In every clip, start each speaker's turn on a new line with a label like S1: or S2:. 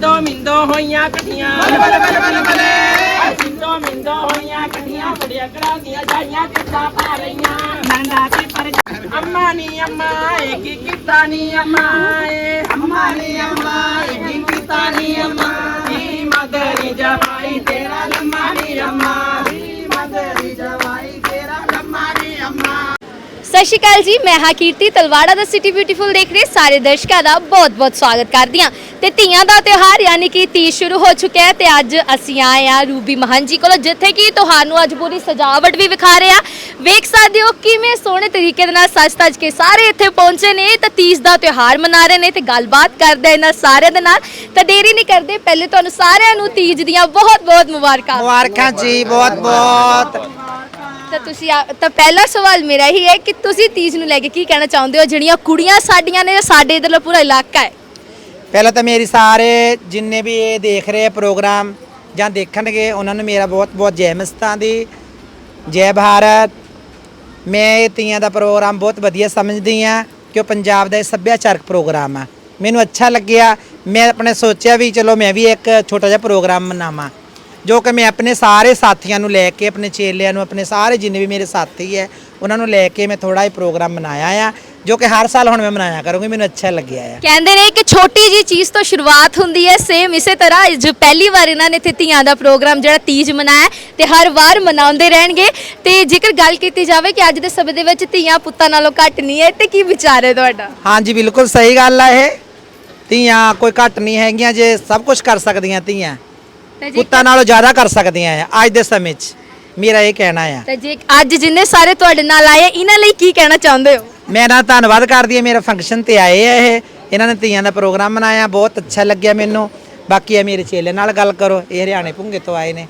S1: ਮਿੰਦੋ ਮਿੰਦੋ ਹੋਈਆਂ ਇਕੱਠੀਆਂ ਬੱਲੇ ਬੱਲੇ ਬੱਲੇ ਬੱਲੇ ਮਿੰਦੋ ਮਿੰਦੋ ਹੋਈਆਂ ਇਕੱਠੀਆਂ ਬੜੀਆਂ ਕੜਾਉਂਦੀਆਂ ਜਾਈਆਂ ਕਿੱਦਾਂ ਪਾ ਰਹੀਆਂ। ਨੰਦਾ ਤੇ ਪਰ ਅੰਮਾ ਨੀ ਅੰਮਾ ਏ ਕੀ ਕੀਤਾ ਨੀ ਅੰਮਾ ਏ। ਅੰਮਾ ਨੀ ਅੰਮਾ ਏ ਕੀ
S2: ਸਤਿ ਸ਼੍ਰੀ ਅਕਾਲ ਜੀ। ਮੈਂ ਹਾਂ ਕੀਰਤੀ, ਤਲਵਾੜਾ ਦਾ ਸਿਟੀ ਬਿਊਟੀਫੁਲ ਦੇਖ ਰਹੇ। ਸਾਰੇ ਦਰਸ਼ਕਾਂ ਦਾ ਬਹੁਤ-ਬਹੁਤ ਸਵਾਗਤ ਕਰਦੀ ਹਾਂ। ਤੇ ਧੀਆਂ ਦਾ ਤਿਉਹਾਰ ਯਾਨੀ ਕਿ ਤੀਜ ਸ਼ੁਰੂ ਹੋ ਚੁੱਕਿਆ ਹੈ ਤੇ ਅੱਜ ਅਸੀਂ ਆਏ ਆ ਰੂਬੀ ਮਹਾਨ ਜੀ ਕੋਲ, ਜਿੱਥੇ ਕਿ ਤੁਹਾਨੂੰ ਅੱਜ ਪੂਰੀ ਸਜਾਵਟ ਵੀ ਵਿਖਾ ਰਹੇ ਆ ਵੇਖ ਸਕਦੇ ਹੋ ਕਿਵੇਂ ਸੋਹਣੇ ਤਰੀਕੇ ਦੇ ਨਾਲ ਸਜ-ਤਜ ਕੇ ਸਾਰੇ ਇੱਥੇ ਪਹੁੰਚੇ ਨੇ। ਤਾਂ ਤੀਜ ਦਾ ਤਿਉਹਾਰ ਮਨਾ ਰਹੇ ਨੇ ਤੇ ਗੱਲਬਾਤ ਕਰਦੇ ਇਹਨਾਂ ਸਾਰਿਆਂ ਦੇ ਨਾਲ। ਤਾਂ ਦੇਰੀ ਨਹੀਂ ਕਰਦੇ, ਪਹਿਲੇ ਤੁਹਾਨੂੰ ਸਾਰਿਆਂ ਨੂੰ ਤੀਜ ਦੀਆਂ ਬਹੁਤ-ਬਹੁਤ ਮੁਬਾਰਕਾਂ।
S3: ਮੁਬਾਰਕਾਂ ਜੀ ਬਹੁਤ ਬਹੁਤ
S2: ਤਾਂ ਤੁਸੀਂ ਆ- ਤਾਂ ਪਹਿਲਾ ਸਵਾਲ ਮੇਰਾ ਹੀ ਹੈ ਕਿ ਤੁਸੀਂ ਤੀਜ ਨੂੰ ਲੈ ਕੇ ਕੀ ਕਹਿਣਾ ਚਾਹੁੰਦੇ ਹੋ? ਜਿਹੜੀਆਂ ਕੁੜੀਆਂ ਸਾਡੀਆਂ ਨੇ, ਸਾਡੇ ਇਧਰਲਾ ਪੂਰਾ ਇਲਾਕਾ ਹੈ।
S3: ਪਹਿਲਾਂ ਤਾਂ ਮੇਰੀ ਸਾਰੇ ਜਿੰਨੇ ਵੀ ਇਹ ਦੇਖ ਰਹੇ ਆ ਪ੍ਰੋਗਰਾਮ ਜਾਂ ਦੇਖਣਗੇ, ਉਹਨਾਂ ਨੂੰ ਮੇਰਾ ਬਹੁਤ ਬਹੁਤ ਜੈ ਮਸਤਾਂ ਦੀ ਜੈ ਭਾਰਤ। ਮੈਂ ਇਹ ਤੀਆਂ ਦਾ ਪ੍ਰੋਗਰਾਮ ਬਹੁਤ ਵਧੀਆ ਸਮਝਦੀ ਆ ਕਿ ਉਹ ਪੰਜਾਬ ਦਾ ਇਹ ਸੱਭਿਆਚਾਰਕ ਪ੍ਰੋਗਰਾਮ ਆ। ਮੈਨੂੰ ਅੱਛਾ ਲੱਗਿਆ, ਮੈਂ ਆਪਣੇ ਸੋਚਿਆ ਵੀ ਚਲੋ ਮੈਂ ਵੀ ਇੱਕ ਛੋਟਾ ਜਿਹਾ ਪ੍ਰੋਗਰਾਮ ਮਨਾਵਾਂ। ਜੋ ਕਿ ਮੈਂ ਆਪਣੇ ਸਾਰੇ ਸਾਥੀਆਂ ਨੂੰ ਲੈ ਕੇ ਆਪਣੇ ਚੇਲਿਆਂ ਨੂੰ ਆਪਣੇ ਸਾਰੇ ਜਿੰਨੇ ਵੀ ਮੇਰੇ ਸਾਥੀ ਹੈ ਉਹਨਾਂ ਨੂੰ ਲੈ ਕੇ ਮੈਂ ਥੋੜਾ ਇਹ ਪ੍ਰੋਗਰਾਮ ਮਨਾਇਆ ਆ ਜੋ ਕਿ ਹਰ ਸਾਲ ਹੁਣ ਮੈਂ ਮਨਾਇਆ ਕਰੂੰਗੀ ਮੈਨੂੰ ਅੱਛਾ ਲੱਗਿਆ ਆ।
S2: ਕਹਿੰਦੇ ਨੇ ਕਿ ਛੋਟੀ ਜੀ ਚੀਜ਼ ਤੋਂ ਸ਼ੁਰੂਆਤ ਹੁੰਦੀ ਹੈ ਸੇਮ ਇਸੇ ਤਰ੍ਹਾਂ ਜੋ ਪਹਿਲੀ ਵਾਰ ਇਹਨਾਂ ਨੇ ਇੱਥੇ ਧੀਆਂ ਦਾ ਪ੍ਰੋਗਰਾਮ ਜਿਹੜਾ ਤੀਜ ਮਨਾਇਆ ਤੇ ਹਰ ਵਾਰ ਮਨਾਉਂਦੇ ਰਹਿਣਗੇ। ਤੇ ਜੇਕਰ ਗੱਲ ਕੀਤੀ ਜਾਵੇ ਕਿ ਅੱਜ ਦੇ ਸਮੇਂ ਦੇ ਵਿੱਚ ਧੀਆਂ ਪੁੱਤਾਂ ਨਾਲੋਂ ਘੱਟ ਨਹੀਂ ਹੈ ਤੇ ਕੀ ਵਿਚਾਰ ਹੈ ਤੁਹਾਡਾ?
S3: ਹਾਂਜੀ ਬਿਲਕੁਲ ਸਹੀ ਗੱਲ ਆ ਇਹ। ਧੀਆਂ ਕੋਈ ਘੱਟ ਨਹੀਂ ਹੈਗੀਆਂ ਜੇ ਸਭ ਕੁਝ ਕਰ ਸਕਦੀਆਂ ਧੀਆਂ।
S2: ਤੇ ਜੇ
S3: ਪੁੱਤਾਂ ਨਾਲੋਂ ਜ਼ਿਆਦਾ ਕਰ ਸਕਦੀਆਂ ਆ ਅੱਜ ਦੇ ਸਮੇਂ 'ਚ। ਮੇਰਾ ਇਹ ਕਹਿਣਾ ਆ।
S2: ਤੇ ਜੇ ਅੱਜ ਜਿੰਨੇ ਸਾਰੇ ਤੁਹਾਡੇ ਨਾਲ ਆਏ ਇਹਨਾਂ ਲਈ ਕੀ ਕਹਿਣਾ ਚਾਹੁੰਦੇ ਹੋ?
S3: ਮੈਂ ਨਾ ਧੰਨਵਾਦ ਕਰਦੀ ਹਾਂ ਮੇਰਾ ਫੰਕਸ਼ਨ ਤੇ ਆਏ ਆ ਇਹ। ਇਹਨਾਂ ਨੇ ਧੀਆਂ ਦਾ ਪ੍ਰੋਗਰਾਮ ਬਣਾਇਆ ਬਹੁਤ ਅੱਛਾ ਲੱਗਿਆ ਮੈਨੂੰ। ਬਾਕੀ ਇਹ ਮੇਰੇ ਚੇਲੇ ਨਾਲ ਗੱਲ ਕਰੋ ਇਹ ਹਰਿਆਣੇ ਭੁੰਗੇ ਤੋਂ ਆਏ ਨੇ।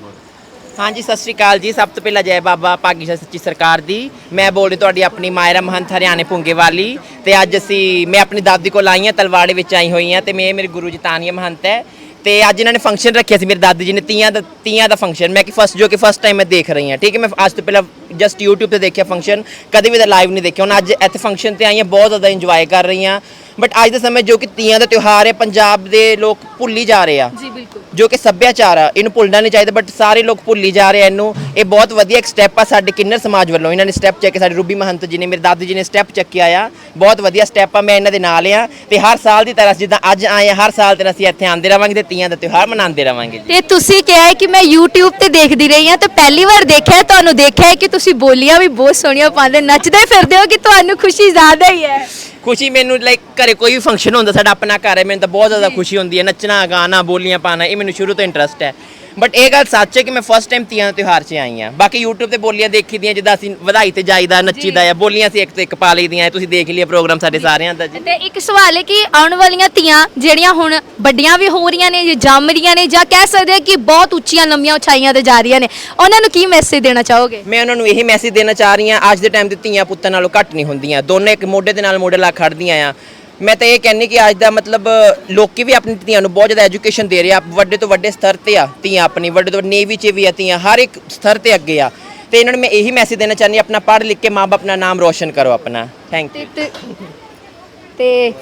S1: ਹਾਂਜੀ ਸਤਿ ਸ਼੍ਰੀ ਅਕਾਲ ਜੀ। ਸਭ ਤੋਂ ਪਹਿਲਾਂ ਜੈ ਬਾਬਾ ਭਾਗੀਸ਼ਾ ਸੱਚੀ ਸਰਕਾਰ ਦੀ। ਮੈਂ ਬੋਲ ਰਹੀ ਤੁਹਾਡੀ ਆਪਣੀ ਮਾਇਰਾ ਮਹੰਤ ਹਰਿਆਣੇ ਪੁੰਗੇ ਵਾਲੀ। ਤੇ ਅੱਜ ਅਸੀਂ ਮੈਂ ਆਪਣੀ ਦਾਦੀ ਕੋਲ ਆਈ ਹਾਂ ਤਲਵਾੜੇ ਵਿੱਚ ਆਈ ਹੋਈ ਹਾਂ। ਤੇ ਮੈਂ ਮੇਰੇ ਗੁਰੂ ਜੀ ਤਾਨੀਆ ਮਹੰਤ ਹੈ। ਤੇ ਅੱਜ ਇਹਨਾਂ ਨੇ ਫੰਕਸ਼ਨ ਰੱਖਿਆ ਸੀ, ਮੇਰੇ ਦਾਦੀ ਜੀ ਨੇ, ਤੀਆਂ ਦਾ ਤੀਆਂ ਦਾ ਫੰਕਸ਼ਨ ਮੈਂ ਕਿ ਫਸਟ ਜੋ ਕਿ ਫਸਟ ਟਾਈਮ ਮੈਂ ਦੇਖ ਰਹੀ ਹਾਂ, ਠੀਕ ਹੈ? ਮੈਂ ਅੱਜ ਤੋਂ ਪਹਿਲਾਂ ਜਸਟ YouTube ਤੇ ਦੇਖਿਆ ਫੰਕਸ਼ਨ ਕਦੇ ਵੀ ਤਾਂ ਲਾਈਵ ਨਹੀਂ ਦੇਖਿਆ। ਹੁਣ ਅੱਜ ਇੱਥੇ ਫੰਕਸ਼ਨ ਤੇ ਆਈ ਹਾਂ, ਬਹੁਤ ਜ਼ਿਆਦਾ ਇੰਜੋਏ ਕਰ ਰਹੀ ਹਾਂ। ਬਟ ਅੱਜ ਦੇ ਸਮੇਂ ਜੋ ਕਿ ਤੀਆਂ ਦਾ ਤਿਉਹਾਰ ਹੈ ਪੰਜਾਬ ਦੇ ਲੋਕ ਭੁੱਲੀ ਜਾ ਰਹੇ ਆ।
S2: ਜੀ ਬਿਲਕੁਲ।
S1: ਜੋ ਕਿ ਸੱਭਿਆਚਾਰ ਆ ਇਹਨੂੰ ਭੁੱਲਣਾ ਨਹੀਂ ਚਾਹੀਦਾ ਬਟ ਸਾਰੇ ਲੋਕ ਭੁੱਲੀ ਜਾ ਰਹੇ ਆ ਇਹਨੂੰ। ਇਹ ਬਹੁਤ ਵਧੀਆ ਇੱਕ ਸਟੈਪ ਆ ਸਾਡੇ ਕਿੰਨਰ ਸਮਾਜ ਵੱਲੋਂ। ਇਹਨਾਂ ਨੇ ਸਟੈਪ ਚੱਕੇ ਸਾਡੇ ਰੂਬੀ ਮਹੰਤ ਜੀ ਨੇ ਮੇਰੇ ਦਾਦੀ ਜੀ ਨੇ ਸਟੈਪ ਚੱਕਿਆ ਆ ਬਹੁਤ ਵਧੀਆ ਸਟੈਪ ਆ ਮੈਂ ਇਹਨਾਂ ਦੇ ਨਾਲ ਆ। ਤੇ ਹਰ ਸਾਲ ਦੀ ਤਰ੍ਹਾਂ ਜਿੱਦਾਂ ਅੱਜ ਆਏ ਆ ਹਰ ਸਾਲ ਤਰ੍ਹਾਂ ਅਸੀਂ ਇੱਥੇ ਆਉਂਦੇ ਰਵਾਂਗੇ ਤੇ ਤੀਆਂ ਦਾ ਤਿਉਹਾਰ ਮਨਾਉਂਦੇ ਰਵਾਂਗੇ ਜੀ।
S2: ਤੇ ਤੁਸੀਂ ਕਿਹਾ ਹੈ ਕਿ ਮੈਂ YouTube ਤੇ ਦੇਖਦੀ ਰਹੀ ਹਾਂ ਤੇ ਪਹਿਲੀ ਵਾਰ ਦੇਖਿਆ ਹੈ, ਤੁਹਾਨੂੰ ਦੇਖਿਆ ਹੈ ਕਿ ਤੁਸੀਂ ਬੋਲੀਆਂ ਵੀ ਬਹੁਤ ਸੋਹਣੀਆਂ ਪਾਉਂਦੇ ਨੱਚਦੇ ਫਿਰਦੇ ਹੋ ਕਿ ਤੁਹਾਨੂੰ ਖੁਸ਼ੀ ਜ਼ਿਆਦਾ ਹੀ ਹੈ।
S1: ਖੁਸ਼ੀ ਮੈਨੂੰ ਲਾਈਕ ਘਰੇ ਕੋਈ ਵੀ ਫੰਕਸ਼ਨ ਹੁੰਦਾ ਸਾਡਾ ਆਪਣਾ ਘਰ ਹੈ ਮੈਨੂੰ ਤਾਂ ਬਹੁਤ ਜ਼ਿਆਦਾ ਖੁਸ਼ੀ ਹੁੰਦੀ ਹੈ ਨੱਚਣਾ ਗਾਣਾ ਬੋਲੀਆਂ ਪਾਣਾ ਇਹ ਮੈਨੂੰ ਸ਼ੁਰੂ ਤੋਂ ਇੰਟਰਸਟ ਹੈ। ਬਟ ਇਹ ਗੱਲ ਸੱਚ ਹੈ ਕਿ ਮੈਂ ਫਸਟ ਟਾਈਮ ਤੀਆਂ ਦੇ ਤਿਉਹਾਰ 'ਚ ਆਈ ਹਾਂ। ਬਾਕੀ YouTube ਤੇ ਬੋਲੀਆਂ ਦੇਖੀ ਦੀਆਂ ਜਿੱਦਾਂ ਅਸੀਂ ਵਧਾਈ ਤੇ ਜਾਈਦਾ ਨੱਚੀਦਾ ਆ ਬੋਲੀਆਂ ਅਸੀਂ ਇੱਕ ਤੋਂ ਇੱਕ ਪਾ ਲਈਦੀਆਂ ਤੁਸੀਂ ਦੇਖ ਲਿਆ ਪ੍ਰੋਗਰਾਮ ਸਾਡੇ ਸਾਰਿਆਂ ਦਾ ਜੀ।
S2: ਤੇ ਇੱਕ ਸਵਾਲ ਹੈ ਕਿ ਆਉਣ ਵਾਲੀਆਂ ਧੀਆਂ ਜਿਹੜੀਆਂ ਹੁਣ ਵੱਡੀਆਂ ਵੀ ਹੋ ਰਹੀਆਂ ਨੇ ਜਾਂ ਜੰਮ ਰਹੀਆਂ ਨੇ ਜਾਂ ਕਹਿ ਸਕਦੇ ਕਿ ਬਹੁਤ ਉੱਚੀਆਂ ਲੰਮੀਆਂ ਉਚਾਈਆਂ ਤੇ ਜਾ ਰਹੀਆਂ ਨੇ ਉਹਨਾਂ ਨੂੰ ਕੀ ਮੈਸੇਜ ਦੇਣਾ ਚਾਹੋਗੇ?
S1: ਮੈਂ ਉਹਨਾਂ ਨੂੰ ਇਹੀ ਮੈਸੇਜ ਦੇਣਾ ਚਾਹ ਰਹੀ ਹਾਂ ਅੱਜ ਦੇ ਟਾਈਮ ਤੇ ਧੀਆਂ ਪੁੱਤਾਂ ਨਾਲੋਂ ਘੱਟ ਨਹੀਂ ਹੁੰਦੀਆਂ। ਦੋਨੇ ਇੱਕ ਮੋਢੇ ਦੇ ਨਾਲ ਮੋਢੇ ਲਾ ਖੜਦੀਆਂ ਆ। ਮੈਂ ਤਾਂ ਇਹ ਕਹਿੰਨੀ ਕਿ ਅੱਜ ਦਾ ਮਤਲਬ ਲੋਕੀ ਵੀ ਆਪਣੀ ਧੀਆਂ ਨੂੰ ਬਹੁਤ ਜ਼ਿਆਦਾ ਐਜੂਕੇਸ਼ਨ ਦੇ ਰਹੇ ਆ। ਵੱਡੇ ਤੋਂ ਵੱਡੇ ਸਤਰ ਤੇ ਆ ਧੀਆਂ ਆਪਣੀ ਵੱਡੇ ਤੋਂ ਨੇਵੀ 'ਚ ਵੀ ਆ ਧੀਆਂ ਹਰ ਇੱਕ ਸਤਰ ਤੇ ਅੱਗੇ ਆ। ਤੇ ਇਹਨਾਂ ਨੂੰ ਮੈਂ ਇਹੀ ਮੈਸੇਜ ਦੇਣਾ ਚਾਹੁੰਦੀ ਹਾਂ, ਆਪਣਾ ਪੜ੍ਹ ਲਿਖ ਕੇ ਮਾਂ-ਬਾਪ ਆਪਣਾ ਨਾਮ ਰੋਸ਼ਨ ਕਰੋ ਆਪਣਾ। ਥੈਂਕ ਯੂ
S2: ਤੇ ਤੇ- ਤੇ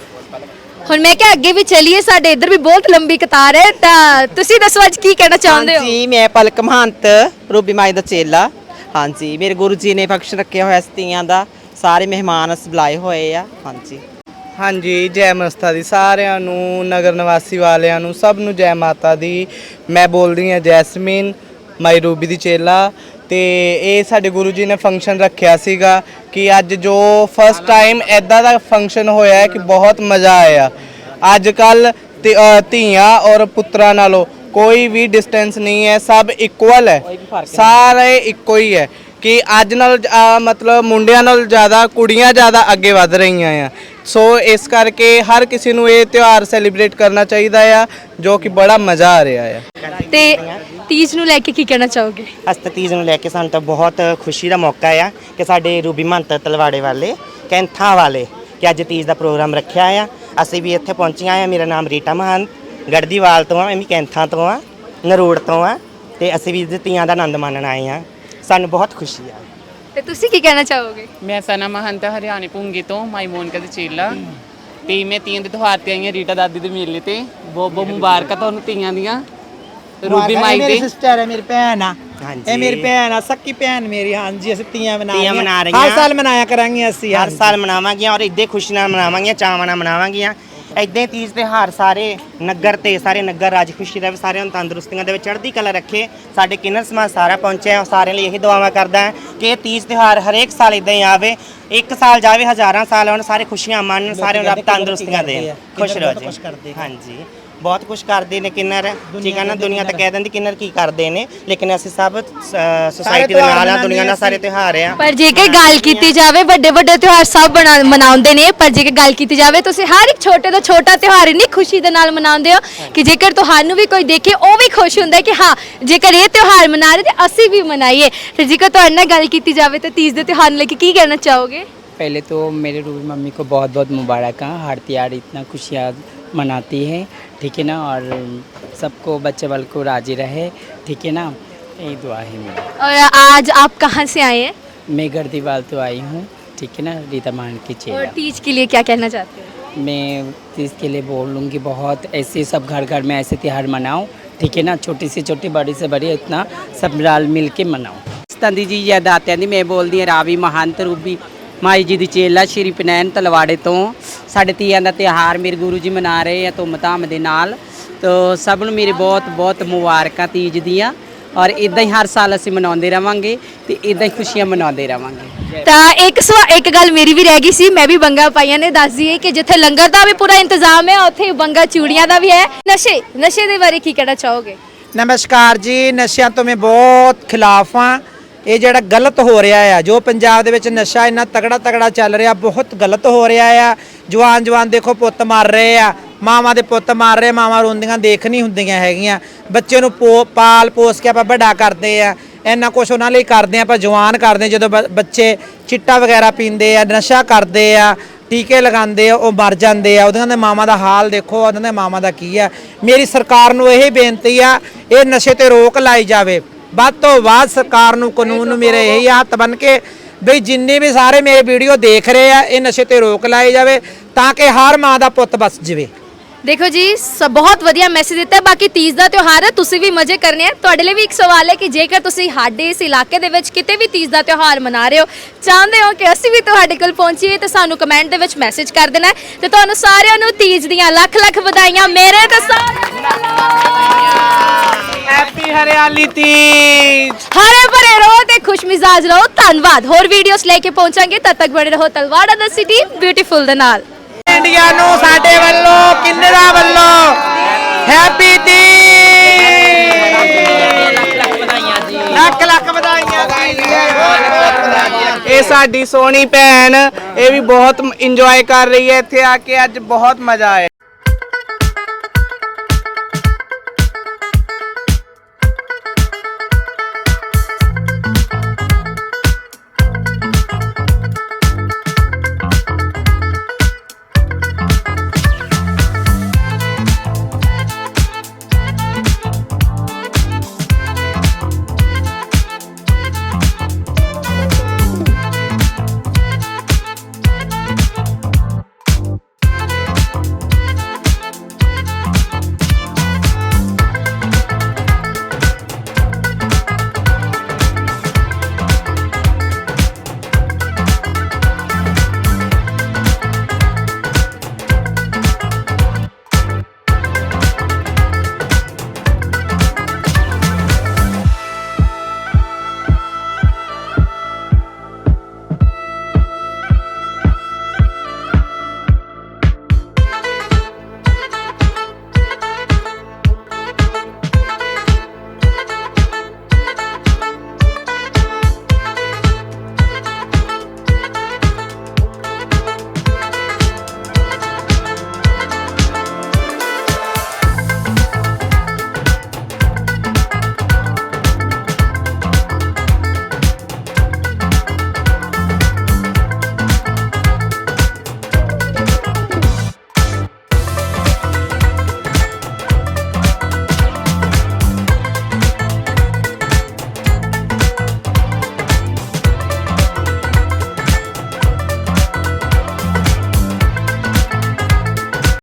S2: ਹੁਣ ਮੈਂ ਕਿਹਾ ਅੱਗੇ ਵੀ ਚੱਲੀਏ ਸਾਡੇ ਇੱਧਰ ਵੀ ਬਹੁਤ ਲੰਬੀ ਕਤਾਰ ਹੈ। ਤਾਂ ਤੁਸੀਂ ਦੱਸੋ ਅੱਜ ਕੀ ਕਹਿਣਾ ਚਾਹੁੰਦੇ ਹੋ?
S4: ਹਾਂਜੀ ਮੈਂ ਪਲਕ ਮਹੰਤ ਰੂਬੀ ਮਾਈ ਦਾ ਚੇਲਾ। ਹਾਂਜੀ ਮੇਰੇ ਗੁਰੂ ਜੀ ਨੇ ਫੰਕਸ਼ਨ ਰੱਖਿਆ ਹੋਇਆ ਸੀ ਤੀਆਂ ਦਾ। ਸਾਰੇ ਮਹਿਮਾਨ ਅਸੀਂ ਬੁਲਾਏ ਹੋਏ ਆ। ਹਾਂਜੀ।
S5: ਹਾਂਜੀ ਜੈ ਮਸਤਾ ਦੀ। ਸਾਰਿਆਂ ਨੂੰ ਨਗਰ ਨਿਵਾਸੀ ਵਾਲਿਆਂ ਨੂੰ ਸਭ ਨੂੰ ਜੈ ਮਾਤਾ ਦੀ। ਮੈਂ ਬੋਲਦੀ ਹਾਂ ਜੈਸਮੀਨ ਮਾਈ ਰੂਬੀ ਦੀ ਚੇਲਾ। ਤੇ ਇਹ ਸਾਡੇ ਗੁਰੂ ਜੀ ਨੇ ਫੰਕਸ਼ਨ ਰੱਖਿਆ ਸੀਗਾ ਕਿ ਅੱਜ ਜੋ ਫਸਟ ਟਾਈਮ ਐਦਾਂ ਦਾ ਫੰਕਸ਼ਨ ਹੋਇਆ ਕਿ ਬਹੁਤ ਮਜ਼ਾ ਆਇਆ। ਅੱਜ ਕੱਲ ਧੀਆਂ ਔਰ ਪੁੱਤਰਾਂ ਨਾਲੋਂ ਕੋਈ ਵੀ ਡਿਸਟੈਂਸ ਨਹੀਂ ਹੈ ਸਭ ਇਕੁਅਲ ਹੈ। ਸਾਰੇ ਇੱਕੋ ਹੀ ਹੈ। ਕਿ ਅੱਜ ਨਾਲ ਮਤਲਬ ਮੁੰਡਿਆਂ ਨਾਲ ਜ਼ਿਆਦਾ ਕੁੜੀਆਂ ਜ਼ਿਆਦਾ ਅੱਗੇ ਵਧ ਰਹੀਆਂ ਆ। ਸੋ ਇਸ ਕਰਕੇ ਹਰ ਕਿਸੇ ਨੂੰ ਇਹ ਤਿਉਹਾਰ ਸੈਲੀਬ੍ਰੇਟ ਕਰਨਾ ਚਾਹੀਦਾ ਆ ਜੋ ਕਿ ਬੜਾ ਮਜ਼ਾ ਆ ਰਿਹਾ ਆ।
S2: ਤੇ ਤੀਜ ਨੂੰ ਲੈ ਕੇ ਕੀ ਕਹਿਣਾ ਚਾਹੋਗੇ?
S4: ਅਸਤਤੀਜ ਨੂੰ ਲੈ ਕੇ ਸਾਨੂੰ ਤਾਂ ਬਹੁਤ ਖੁਸ਼ੀ ਦਾ ਮੌਕਾ ਆ ਕਿ ਸਾਡੇ ਰੂਬੀ ਮਹੰਤ ਤਲਵਾੜੇ ਵਾਲੇ ਕੈਂਥਾ ਵਾਲੇ ਕਿ ਅੱਜ ਤੀਜ ਦਾ ਪ੍ਰੋਗਰਾਮ ਰੱਖਿਆ ਆ। ਅਸੀਂ ਵੀ ਇੱਥੇ ਪਹੁੰਚੀਆਂ ਆ ਮੇਰਾ ਨਾਮ ਰੀਟਾ ਮਹੰਤ ਗੜਦੀਵਾਲ ਤੋਂ ਆ ਮੈਂ ਵੀ ਕੈਂਥਾ ਤੋਂ ਆ ਨਰੋੜ ਤੋਂ ਆ ਤੇ ਅਸੀਂ ਵੀ ਇਸ ਤੀਆਂ ਦਾ ਆਨੰਦ ਮਾਣਨ ਆਏ ਆ। ਸਾਨੂੰ ਬਹੁਤ ਖੁਸ਼ੀ ਆ
S2: ਤੇ ਤੁਸੀਂ ਕੀ ਕਹਿਣਾ ਚਾਹੋਗੇ
S6: ਮੈਂ ਸਨਾ ਮਹੰਤ ਹਰਿਆਣੇ ਪੁੰਗੀ ਤੋਂ ਮਾਈ ਮੋਨਕਾ ਦੇ ਚੇਲਾ ਤੇ ਮੈਂ ਤੀਆਂ ਦੇ ਤਿਉਹਾਰ ਤੇ ਆਈਆਂ ਰੀਟਾ ਦਾਦੀ ਦੇ ਮੇਲੇ ਤੇ ਬਹੁਤ ਬਹੁਤ ਮੁਬਾਰਕਾਂ ਤੁਹਾਨੂੰ ਤੀਆਂ ਦੀਆਂ ਰੂਬੀ ਮਾਈ
S3: ਮੇਰੀ
S6: ਦੇ
S3: ਸਿਸਟਰ ਹੈ ਮੇਰੀ ਭੈਣ ਆ
S4: ਹਾਂਜੀ।
S3: ਇਹ ਮੇਰੀ ਭੈਣ ਆ ਸੱਕੀ ਭੈਣ ਮੇਰੀ ਹਾਂਜੀ ਅਸੀਂ ਤੀਆਂ ਮਨਾ
S4: ਤੀਆਂ
S3: ਰਹੀਆਂ।
S4: ਮਨਾ
S3: ਹਰ
S4: ਰਹੀਆਂ।
S3: ਸਾਲ ਮਨਾਇਆ ਕਰਾਂਗੇ ਅਸੀਂ
S4: ਹਰ
S3: ਹਾਂਜੀ।
S4: ਸਾਲ ਮਨਾਵਾਂਗੀਆਂ ਔਰ ਇੱਦੇ ਖੁਸ਼ੀ ਨਾਲ ਮਨਾਵਾਂਗੀਆਂ ਚਾਵਾਂ ਨਾਲ ਮਨਾਵਾਂਗੀਆਂ ਇੱਦਾਂ ਹੀ ਤੀਜ ਤਿਉਹਾਰ ਸਾਰੇ ਨਗਰ ਤੇ ਸਾਰੇ ਨਗਰ ਰਾਜ ਖੁਸ਼ੀ ਰਹੇ ਸਾਰਿਆਂ ਨੂੰ ਤੰਦਰੁਸਤੀਆਂ ਦੇ ਵਿੱਚ ਚੜ੍ਹਦੀ ਕਲਾ ਰੱਖੇ ਸਾਡੇ ਕਿੰਨਰ ਸਮਾਜ ਸਾਰਾ ਪਹੁੰਚਿਆ ਸਾਰਿਆਂ ਲਈ ਇਹੀ ਦੁਆਵਾਂ ਕਰਦਾ ਹਾਂ ਕਿ ਇਹ ਤੀਜ ਤਿਉਹਾਰ ਹਰੇਕ ਸਾਲ ਇਦਾਂ ਹੀ ਆਵੇ ਇੱਕ ਸਾਲ ਜਾਵੇ ਹਜ਼ਾਰਾਂ ਸਾਲ ਆਉਣ ਸਾਰੇ ਖੁਸ਼ੀਆਂ ਮੰਨਣ ਸਾਰਿਆਂ ਨੂੰ ਰੱਬ ਤੰਦਰੁਸਤੀਆਂ
S3: ਕਰਦੇ
S4: ਦੇ
S3: ਆ।
S4: ਖੁਸ਼ ਰਹੋ ਜੀ। ਹਾਂਜੀ ਬਹੁਤ ਕੁਝ ਕਰਦੇ ਨੇ ਕਿੰਨਰ ਠੀਕ ਆ ਨਾ ਦੁਨੀਆ ਤਾਂ ਕਹਿ ਦਿੰਦੀ ਕਿੰਨਰ ਕੀ ਕਰਦੇ ਨੇ ਲੇਕਿਨ ਅਸੀਂ ਸਭ ਸੋਸਾਇਟੀ ਦੇ
S3: ਤਿਉਹਾਰ
S4: ਨਾਲ ਆ
S3: ਮਨਾਉਂਦੇ
S4: ਦੁਨੀਆ ਦਾ
S3: ਹਾਂ
S4: ਸਾਰੇ ਤਿਉਹਾਰ ਆ
S2: ਪਰ ਜੇਕਰ ਗੱਲ ਕੀਤੀ ਜਾਵੇ ਵੱਡੇ ਵੱਡੇ ਤਿਉਹਾਰ ਸਭ ਬਣਾ- ਮਨਾਉਂਦੇ ਨੇ ਪਰ ਜੇਕਰ ਗੱਲ ਕੀਤੀ ਜਾਵੇ ਤੁਸੀਂ ਹਰ ਇੱਕ ਛੋਟੇ ਤੋਂ ਛੋਟਾ ਤਿਉਹਾਰ ਇੰਨੀ ਖੁਸ਼ੀ ਦੇ ਨਾਲ ਮਨਾਉਂਦੇ ਹੋ ਕਿ ਜੇਕਰ ਤੁਹਾਨੂੰ ਵੀ ਕੋਈ ਦੇਖੇ ਉਹ ਵੀ ਖੁਸ਼ ਹੁੰਦਾ ਹੈ ਕਿ ਹਾਂ ਜੇਕਰ ਇਹ ਤਿਉਹਾਰ ਮਨਾ ਰਹੇ ਤੇ ਅਸੀਂ ਵੀ ਮਨਾਈਏ ਤੇ ਜੇਕਰ ਤੁਹਾਡੇ ਨਾਲ ਗੱਲ ਕੀਤੀ ਜਾਵੇ ਤਾਂ ਤੀਜ ਦੇ ਤਿਉਹਾਰ ਨੂੰ ਲੈ ਕੇ ਕੀ ਕਹਿਣਾ ਚਾਹੋਗੇ
S7: पहले तो मेरे रूबी मम्मी को बहुत बहुत मुबारक हैं हर त्योहार इतना खुशियाँ मनाती है ठीक है ना? और सबको बच्चे बल को राज़ी रहे ठीक है ना? यही दुआ है मेरी।
S2: और आज आप कहाँ से आए हैं?
S7: मैं गर्दीवाल तो आई हूँ ठीक है ना? रीता मान की
S2: चेहरा
S7: और
S2: तीज के लिए क्या कहना चाहते हैं?
S7: मैं तीज के लिए बोलूँगी बहुत ऐसे सब घर घर में ऐसे त्यौहार मनाऊँ ठीक है ना? छोटी से छोटी बड़ी से बड़ी इतना सब लाल मिल के मनाऊँ। तंदी जी याद आते हैं मैं बोल दी रावी महान रूपी ਮਾਈ ਜੀ ਦੀ ਚੇਲਾ ਸ਼੍ਰੀ ਪਨੈਨ ਤਲਵਾੜੇ ਤੋਂ। ਸਾਡੇ ਤੀਆਂ ਦਾ ਤਿਉਹਾਰ ਮੇਰੇ ਗੁਰੂ ਜੀ ਮਨਾ ਰਹੇ ਆ ਧੂਮ ਧਾਮ ਦੇ ਨਾਲ। ਤੋ ਸਭ ਨੂੰ ਮੇਰੇ ਬਹੁਤ ਬਹੁਤ ਮੁਬਾਰਕਾਂ ਤੀਜ ਦੀਆਂ। ਔਰ ਇਦਾਂ ਹੀ ਹਰ ਸਾਲ ਅਸੀਂ ਮਨਾਉਂਦੇ ਰਵਾਂਗੇ ਤੇ ਇਦਾਂ ਹੀ ਖੁਸ਼ੀਆਂ ਮਨਾਉਂਦੇ ਰਵਾਂਗੇ।
S2: ਤਾਂ ਇੱਕ ਸਵਾ ਇੱਕ ਗੱਲ ਮੇਰੀ ਵੀ ਰਹਿ ਗਈ ਸੀ ਮੈਂ ਵੀ ਬੰਗਾ ਪਾਈਆਂ ਨੇ ਦੱਸ ਦਈਏ ਕਿ ਜਿੱਥੇ ਲੰਗਰ ਦਾ ਵੀ ਪੂਰਾ ਇੰਤਜ਼ਾਮ ਹੈ ਉੱਥੇ ਬੰਗਾ ਚੂੜੀਆਂ ਦਾ ਵੀ ਹੈ। ਨਸ਼ੇ ਨਸ਼ੇ ਦੇ ਬਾਰੇ ਕੀ ਕਹਿਣਾ ਚਾਹੋਗੇ?
S3: ਨਮਸਕਾਰ ਜੀ ਨਸ਼ਿਆਂ ਤੋਂ ਮੈਂ ਬਹੁਤ ਖਿਲਾਫ ਆ ਇਹ ਜਿਹੜਾ ਗਲਤ ਹੋ ਰਿਹਾ ਆ, ਜੋ ਪੰਜਾਬ ਦੇ ਵਿੱਚ ਨਸ਼ਾ ਇੰਨਾ ਤਗੜਾ ਤਗੜਾ ਚੱਲ ਰਿਹਾ, ਬਹੁਤ ਗਲਤ ਹੋ ਰਿਹਾ ਆ। ਜਵਾਨ ਜਵਾਨ ਦੇਖੋ, ਪੁੱਤ ਮਾਰ ਰਹੇ ਆ। ਮਾਵਾਂ ਦੇ ਪੁੱਤ ਮਾਰ ਰਹੇ ਮਾਵਾਂ ਰੋਂਦੀਆਂ, ਦੇਖ ਨਹੀਂ ਹੁੰਦੀਆਂ ਹੈਗੀਆਂ। ਬੱਚੇ ਨੂੰ ਪੋ- ਪਾਲ ਪੋਸ ਕੇ ਆਪਾਂ ਵੱਡਾ ਕਰਦੇ ਆ। ਇੰਨਾ ਕੁਛ ਉਹਨਾਂ ਲਈ ਕਰਦੇ ਆ, ਆਪਾਂ ਜਵਾਨ ਕਰਦੇ ਜਦੋਂ ਬ- ਬੱਚੇ ਚਿੱਟਾ ਵਗੈਰਾ ਪੀਂਦੇ ਆ, ਨਸ਼ਾ ਕਰਦੇ ਆ, ਟੀਕੇ ਲਗਾਉਂਦੇ ਆ, ਉਹ ਮਰ ਜਾਂਦੇ ਆ। ਉਹਦੀਆਂ ਦੇ ਮਾਵਾਂ ਦਾ ਹਾਲ ਦੇਖੋ, ਉਹਨਾਂ ਦੇ ਮਾਵਾਂ ਦਾ ਕੀ ਆ। ਮੇਰੀ ਸਰਕਾਰ ਨੂੰ ਇਹ ਬੇਨਤੀ ਆ, ਇਹ ਨਸ਼ੇ ਤੇ ਰੋਕ ਲਾਈ ਜਾਵੇ। ਵੱਧ ਤੋਂ ਵੱਧ ਸਰਕਾਰ ਨੂੰ ਕਾਨੂੰਨ ਨੂੰ ਮੇਰੇ ਇਹੀ ਹੱਥ ਬਨ ਕੇ ਬਈ ਜਿੰਨੇ ਵੀ ਸਾਰੇ ਮੇਰੇ ਵੀਡੀਓ ਦੇਖ ਰਹੇ ਆ, ਇਹ ਨਸ਼ੇ ਤੇ ਰੋਕ ਲਾਈ ਜਾਵੇ ਤਾਂ ਕਿ ਹਰ ਮਾਂ ਦਾ ਪੁੱਤ ਬਸ ਜਾਵੇ।
S2: ਦੇਖੋ ਜੀ, ਸ- ਬਹੁਤ ਵਧੀਆ ਮੈਸੇਜ ਦਿੱਤਾ ਬਾਕੀ ਤੀਜ ਦਾ ਤਿਉਹਾਰ ਹੈ, ਤੁਸੀਂ ਵੀ ਮਜ਼ੇ ਕਰਨੇ ਆ। ਤੁਹਾਡੇ ਲਈ ਵੀ ਇੱਕ ਸਵਾਲ ਹੈ ਕਿ ਜੇਕਰ ਤੁਸੀਂ ਸਾਡੇ ਇਸ ਇਲਾਕੇ ਦੇ ਵਿੱਚ ਕਿਤੇ ਵੀ ਤੀਜ ਦਾ ਤਿਉਹਾਰ ਮਨਾ ਰਹੇ ਹੋ, ਚਾਹੁੰਦੇ ਹੋ ਕਿ ਅਸੀਂ ਵੀ ਤੁਹਾਡੇ ਕੋਲ ਪਹੁੰਚੀਏ, ਤਾਂ ਸਾਨੂੰ ਕਮੈਂਟ ਦੇ ਵਿੱਚ ਮੈਸੇਜ ਕਰ ਦੇਣਾ ਤੇ ਤੁਹਾਨੂੰ ਸਾਰਿਆਂ ਨੂੰ ਤੀਜ ਦੀਆਂ ਲੱਖ ਲੱਖ ਵਧਾਈਆਂ। ਮੇਰੇ ਤੇ
S5: ਹੈਪੀ ਹਰਿਆਲੀ ਤੀਜ।
S2: ਹਰੇ ਭਰੇ ਰਹੋ ਤੇ ਖੁਸ਼ ਮਿਜ਼ਾਜ ਰਹੋ। ਧੰਨਵਾਦ। ਹੋਰ ਵੀਡੀਓਜ਼ ਲੈ ਕੇ ਪਹੁੰਚਾਂਗੇ। ਤਦ ਤੱਕ ਬਣੇ ਰਹੋ ਤਲਵਾੜਾ ਦਾ ਸਿਟੀ ਬਿਊਟੀਫੁਲ ਦੇ ਨਾਲ।
S3: ਇੰਡੀਆ ਨੂੰ ਸਾਡੇ ਵੱਲੋਂ ਕਿੰਨਰਾ ਵੱਲੋਂ? ਹੈਪੀ ਦੀ ਲੱਖ ਲੱਖ ਵਧਾਈਆਂ
S5: ਇਹ ਸਾਡੀ ਸੋਹਣੀ ਭੈਣ ਇਹ ਵੀ ਬਹੁਤ ਇੰਜੋਏ ਕਰ ਰਹੀ ਹੈ। ਇੱਥੇ ਆ ਕੇ ਅੱਜ ਬਹੁਤ ਮਜ਼ਾ ਆਇਆ।